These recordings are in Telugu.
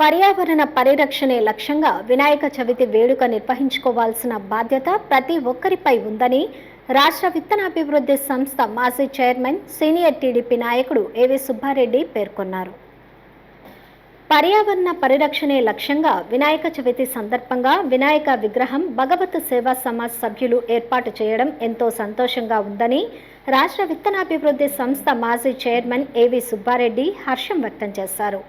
పర్యావరణ పరిరక్షణే లక్ష్యంగా వినాయక చవితి వేడుక నిర్వహించుకోవాల్సిన బాధ్యత ప్రతి ఒక్కరిపై ఉందని రాష్ట్ర విత్తనాభివృద్ధి సంస్థ మాజీ చైర్మన్ సీనియర్ టీడీపీ నాయకుడు ఏవి సుబ్బారెడ్డి పేర్కొన్నారు. పర్యావరణ పరిరక్షణే లక్ష్యంగా వినాయక చవితి సందర్భంగా వినాయక విగ్రహం భగవత్ సేవా సమాజ్ సభ్యులు ఏర్పాటు చేయడం ఎంతో సంతోషంగా ఉందని రాష్ట్ర విత్తనాభివృద్ధి సంస్థ మాజీ చైర్మన్ ఏవి సుబ్బారెడ్డి హర్షం వ్యక్తం చేశారు.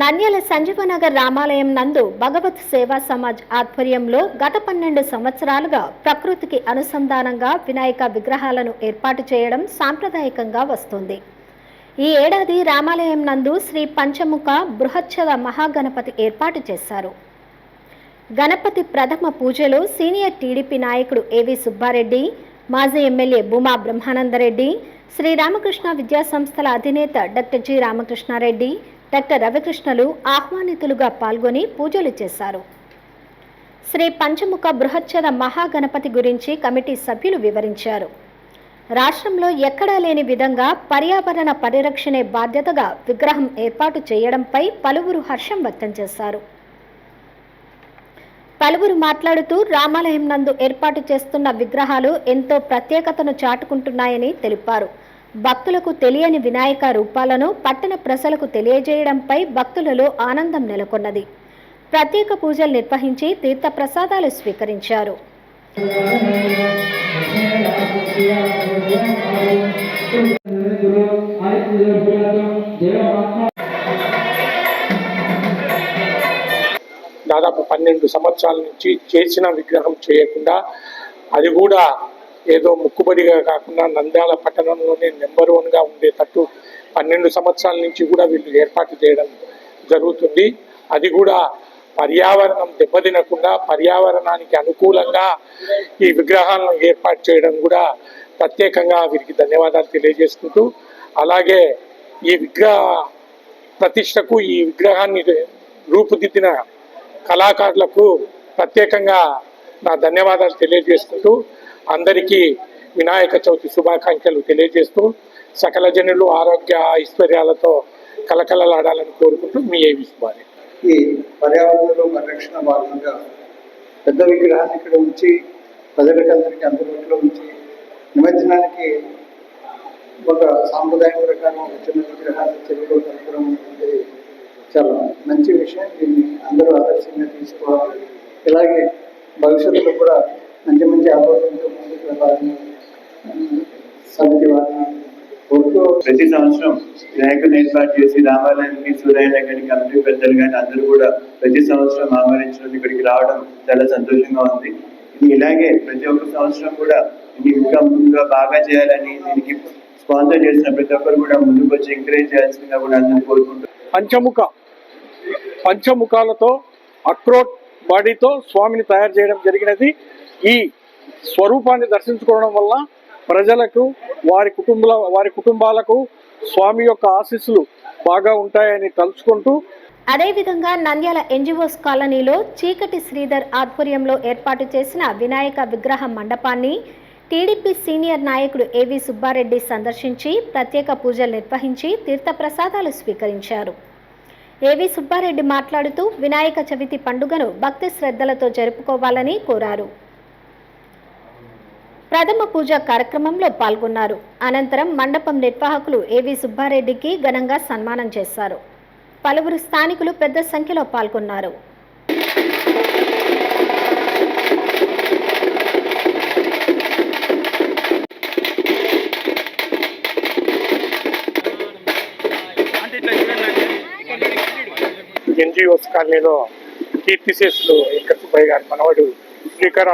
నంద్యాల సంజీవనగర్ రామాలయం నందు భగవత్ సేవా సమాజ్ ఆధ్వర్యంలో గత పన్నెండు సంవత్సరాలుగా ప్రకృతికి అనుసంధానంగా వినాయక విగ్రహాలను ఏర్పాటు చేయడం సాంప్రదాయకంగా వస్తుంది. ఈ ఏడాది రామాలయం నందు శ్రీ పంచముఖ బృహచ్చద మహాగణపతి ఏర్పాటు చేశారు. గణపతి ప్రథమ పూజలో సీనియర్ టీడీపీ నాయకుడు ఏవి సుబ్బారెడ్డి మాజీ ఎమ్మెల్యే భూమా బ్రహ్మానందరెడ్డి శ్రీ రామకృష్ణ విద్యా సంస్థల అధినేత డాక్టర్ జి రామకృష్ణారెడ్డి డాక్టర్ రవికృష్ణలు ఆహ్వానితులుగా పాల్గొని పూజలు చేశారు. శ్రీ పంచముఖ బృహచ్చద మహాగణపతి గురించి కమిటీ సభ్యులు వివరించారు. రాష్ట్రంలో ఎక్కడా లేని విధంగా పర్యావరణ పరిరక్షణే బాధ్యతగా విగ్రహం ఏర్పాటు చేయడంపై పలువురు హర్షం వ్యక్తం చేశారు. పలువురు మాట్లాడుతూ రామాలయం నందు ఏర్పాటు చేస్తున్న విగ్రహాలు ఎంతో ప్రత్యేకతను చాటుకుంటున్నాయని తెలిపారు. భక్తులకు తెలియని వినాయక రూపాలను పట్టణ ప్రజలకు తెలియజేయడంపై భక్తులలో ఆనందం నెలకొన్నది. ప్రత్యేక పూజలు నిర్వహించి తీర్థ ప్రసాదాలు స్వీకరించారు. దాదాపు పన్నెండు సంవత్సరాల నుంచి చేసిన విగ్రహం చేయకుండా అది కూడా ఏదో ముక్కుబడిగా కాకుండా నంద్యాల పట్టణంలోనే నెంబర్ వన్గా ఉండేటట్టు పన్నెండు సంవత్సరాల నుంచి కూడా వీళ్ళు ఏర్పాటు చేయడం జరుగుతుంది. అది కూడా పర్యావరణం దెబ్బతినకుండా పర్యావరణానికి అనుకూలంగా ఈ విగ్రహాలను ఏర్పాటు చేయడం కూడా ప్రత్యేకంగా వీరికి ధన్యవాదాలు తెలియజేసుకుంటూ అలాగే ఈ విగ్రహ ప్రతిష్టకు ఈ విగ్రహాన్ని రూపుదిద్దిన కళాకారులకు ప్రత్యేకంగా నా ధన్యవాదాలు తెలియజేసుకుంటూ అందరికీ వినాయక చవితి శుభాకాంక్షలు తెలియజేస్తూ సకల జనులు ఆరోగ్య ఐశ్వర్యాలతో కలకలలాడాలని కోరుకుంటూ మీ ఏ విశ్వారి ఈ పర్యావరణంలో పరిరక్షణ భాగంగా పెద్ద విగ్రహాన్ని ఇక్కడ ఉంచి ప్రజలకందరికీ అందుబాటులో ఉంచి నిమజ్జనానికి ఒక సాంప్రదాయం ప్రకారం ఒక చిన్న విగ్రహాన్ని చెరువులో కలపడం అనేది చాలా మంచి విషయం. దీన్ని అందరూ ఆదర్శంగా తీసుకోవాలి. ఇలాగే భవిష్యత్తులో కూడా మంచి మంచి ఆలోచనతో ముందుకు వెళ్ళాలని ఉమ్, సమితి వారిని కోరుతూ ప్రతి సంవత్సరం వినాయకుడిని ఏర్పాటు చేసి రామాలయానికి గారికి కమిటీ పెద్దలు కానీ అందరూ కూడా ప్రతి సంవత్సరం ఆహ్వానించడం ఇక్కడికి రావడం చాలా సంతోషంగా ఉంది. ఇది ఇలాగే ప్రతి ఒక్క సంవత్సరం కూడా ఇది ఇంకా ముందుగా బాగా చేయాలని దీనికి స్పాన్సర్ చేసిన ప్రతి ఒక్కరు కూడా ముందుకు వచ్చి ఎంకరేజ్ చేయాల్సిందిగా కూడా అందరూ కోరుకుంటున్నాను. పంచముఖ పంచముఖాలతో అక్రోట్ బాడీతో స్వామిని తయారు చేయడం జరిగినది. ఈ స్వరూపాన్ని దర్శించుకోవడం వల్ల ప్రజలకు వారి కుటుంబాల వారి కుటుంబాలకు స్వామి యొక్క ఆశీస్సులు బాగా ఉంటాయని తలుచుకుంటూ అదేవిధంగా నంద్యాల ఎన్జిఓస్ కాలనీలో చీకటి శ్రీధర్ ఆధ్వర్యంలో ఏర్పాటు చేసిన వినాయక విగ్రహ మండపాన్ని టీడీపీ సీనియర్ నాయకుడు ఏవి సుబ్బారెడ్డి సందర్శించి ప్రత్యేక పూజలు నిర్వహించి తీర్థప్రసాదాలు స్వీకరించారు. ఏవి సుబ్బారెడ్డి మాట్లాడుతూ వినాయక చవితి పండుగను భక్తి శ్రద్ధలతో జరుపుకోవాలని కోరారు. ప్రథమ పూజ కార్యక్రమంలో పాల్గొన్నారు. అనంతరం మండపం నిర్వాహకులు ఏవి సుబ్బారెడ్డికి ఘనంగా సన్మానం చేశారు. పలువురు స్థానికులు పెద్ద సంఖ్యలో పాల్గొన్నారు. ఎన్జిఓస్ కాలనీలో కీర్తిశేషులు ఇక్కడ సుబ్బయ్య గారు మనవడు శ్రీకర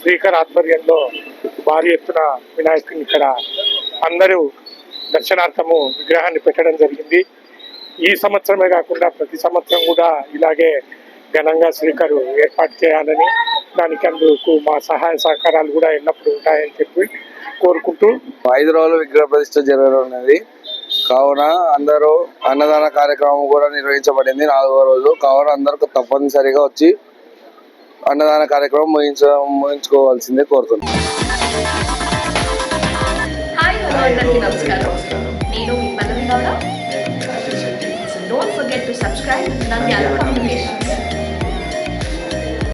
శ్రీకర్ ఆధ్వర్యంలో భారీ ఎత్తున వినాయకుడిని ఇక్కడ అందరూ దర్శనార్థము విగ్రహాన్ని పెట్టడం జరిగింది. ఈ సంవత్సరమే కాకుండా ప్రతి సంవత్సరం కూడా ఇలాగే ఘనంగా శ్రీకరు ఏర్పాటు చేయాలని దానికి అందుకు మా సహాయ సహకారాలు కూడా ఎల్లప్పుడూ ఉంటాయని చెప్పి కోరుకుంటూ ఐదు రోజులు విగ్రహ ప్రతిష్ట జరగనున్నది కావున అందరూ అన్నదాన కార్యక్రమం కూడా నిర్వహించబడింది నాలుగో రోజు. కావున అందరూ తప్పనిసరిగా వచ్చి అన్నదాన కార్యక్రమం ముగించ ముగించుకోవాల్సిందే కోరుతున్నాను హాయ్ హలో అందరికీ నమస్కారం నేను మీ Pallavi Gowda don't subscribe Nandyala Communication.